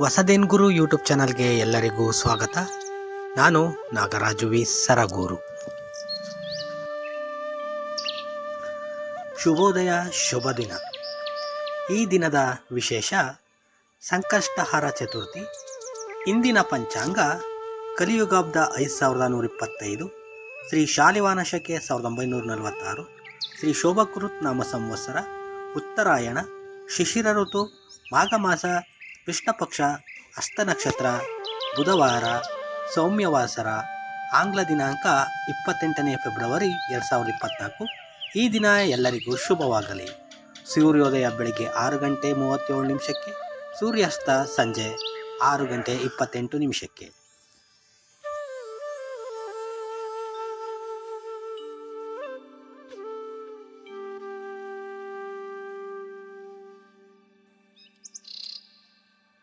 ಹೊಸದೇನ್ ಗುರು YouTube ಚಾನಲ್ಗೆ ಎಲ್ಲರಿಗೂ ಸ್ವಾಗತ. ನಾನು ನಾಗರಾಜು ವಿ ಸರಗೂರು. ಶುಭೋದಯ, ಶುಭ ದಿನ. ಈ ದಿನದ ವಿಶೇಷ ಸಂಕಷ್ಟಹಾರ ಚತುರ್ಥಿ. ಇಂದಿನ ಪಂಚಾಂಗ ಕಲಿಯುಗಾಬ್ದ ಐದು ಸಾವಿರದ ನೂರ ಇಪ್ಪತ್ತೈದು, ಶ್ರೀ ಶಾಲಿವಾನ ಶಕೆ ಸಾವಿರದ ಒಂಬೈನೂರ ನಲವತ್ತಾರು, ಶ್ರೀ ಶೋಭಕೃತ್ ನಾಮ ಸಂವತ್ಸರ, ಉತ್ತರಾಯಣ, ಶಿಶಿರ ಋತು, ಮಾಘ ಮಾಸ ಕೃಷ್ಣ ಪಕ್ಷ ಅಷ್ಟ ನಕ್ಷತ್ರ, ಬುಧವಾರ, ಸೌಮ್ಯವಾಸರ, ಆಂಗ್ಲ ದಿನಾಂಕ ಇಪ್ಪತ್ತೆಂಟನೇ ಫೆಬ್ರವರಿ ಎರಡು ಸಾವಿರದ ಇಪ್ಪತ್ತ್ನಾಲ್ಕು ಈ ದಿನ ಎಲ್ಲರಿಗೂ ಶುಭವಾಗಲಿ. ಸೂರ್ಯೋದಯ ಬೆಳಿಗ್ಗೆ ಆರು ಗಂಟೆ ಮೂವತ್ತೇಳು ನಿಮಿಷಕ್ಕೆ, ಸೂರ್ಯಾಸ್ತ ಸಂಜೆ ಆರು ಗಂಟೆ ಇಪ್ಪತ್ತೆಂಟು ನಿಮಿಷಕ್ಕೆ.